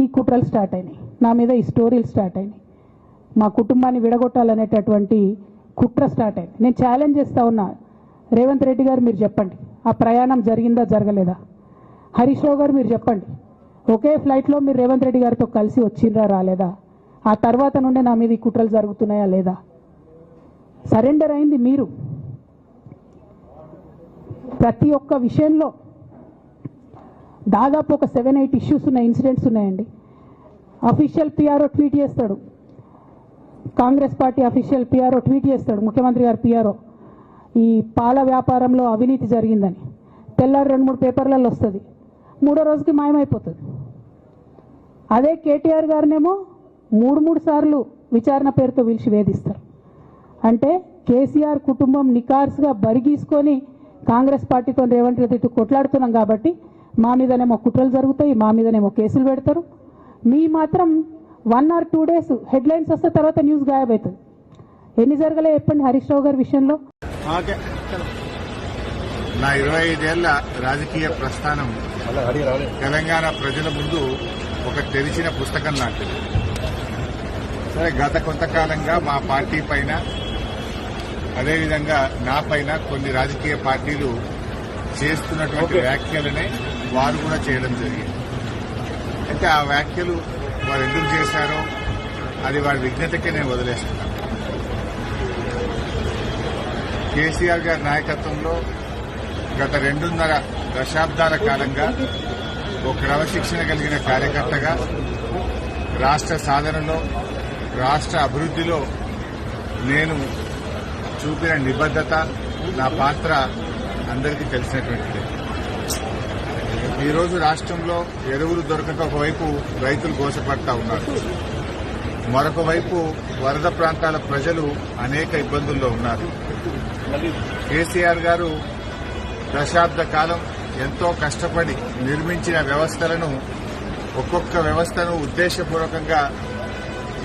ఈ కుట్రలు స్టార్ట్ అయినాయి. నా మీద ఈ స్టోరీలు స్టార్ట్ అయినాయి. మా కుటుంబాన్ని విడగొట్టాలనేటటువంటి కుట్ర స్టార్ట్ అయింది నేను ఛాలెంజ్ చేస్తూ ఉన్నా. రేవంత్ రెడ్డి గారు మీరు చెప్పండి. ఆ ప్రయాణం జరిగిందా జరగలేదా? హరీష్ రావు గారు మీరు చెప్పండి. ఒకే ఫ్లైట్లో మీరు రేవంత్ రెడ్డి గారితో కలిసి వచ్చిండ్రా రాలేదా? ఆ తర్వాత నుండే నా మీద ఈ కుట్రలు జరుగుతున్నాయా లేదా? సరెండర్ అయింది మీరు. ప్రతి ఒక్క విషయంలో దాదాపు ఒక సెవెన్ ఎయిట్ ఇష్యూస్ ఉన్న ఇన్సిడెంట్స్ ఉన్నాయండి. అఫీషియల్ పిఆర్ఓ ట్వీట్ చేస్తాడు. Congress party official PRO tweet చేస్తాడు. ముఖ్యమంత్రి గారు పిఆర్ఓ ఈ పాల వ్యాపారంలో అవినీతి జరిగిందని. తెల్లారి రెండు మూడు పేపర్లలో వస్తుంది. మూడో రోజుకి మాయమైపోతుంది. అదే కేటీఆర్ గారినేమో మూడు మూడు సార్లు విచారణ పేరుతో పిలిచి వేధిస్తారు. అంటే కేసీఆర్ కుటుంబం నికార్స్గా బరిగీసుకొని కాంగ్రెస్ పార్టీతో రేవంత్ రెడ్డి కొట్లాడుతున్నాం కాబట్టి మా మీదనేమో కుట్రలు జరుగుతాయి మా మీదనేమో కేసులు పెడతారు. మీ మాత్రం one or two days headlines వస్తే తర్వాత న్యూస్ గాయబవుతుంది ఎన్ని జరగలే చెప్పండి హరీష్ రావు గారి విషయంలో? నా ఇరవై ఐదేళ్ళ రాజకీయ ప్రస్థానం తెలంగాణ ప్రజల ముందు ఒక తెరిచిన పుస్తకం లాంటిది. సరే గత కొంతకాలంగా మా పార్టీ పైన అదేవిధంగా నా పైన కొన్ని రాజకీయ పార్టీలు చేస్తున్నటువంటి వ్యాఖ్యలనే వారు కూడా చేయడం జరిగింది. అయితే ఆ వ్యాఖ్యలు వారు ఎందుకు చేశారో అది వారి విజ్ఞతకి నేను వదిలేస్తున్నాను. కేసీఆర్ గారి నాయకత్వంలో గత రెండున్నర దశాబ్దాల కాలంగా ఒక క్రమశిక్షణ కలిగిన కార్యకర్తగా రాష్ట్ర సాధనలో రాష్ట్ర అభివృద్దిలో నేను చూపిన నిబద్దత నా పాత్ర అందరికీ తెలిసినటువంటిది. ఈరోజు రాష్ట్రంలో ఎరువులు దొరకక ఒకవైపు రైతులు గోసపడతా ఉన్నారు. మరొక వైపు వరద ప్రాంతాల ప్రజలు అనేక ఇబ్బందుల్లో ఉన్నారు. కేసీఆర్ గారు దశాబ్ద కాలం ఎంతో కష్టపడి నిర్మించిన వ్యవస్థలను ఒక్కొక్క వ్యవస్థను ఉద్దేశపూర్వకంగా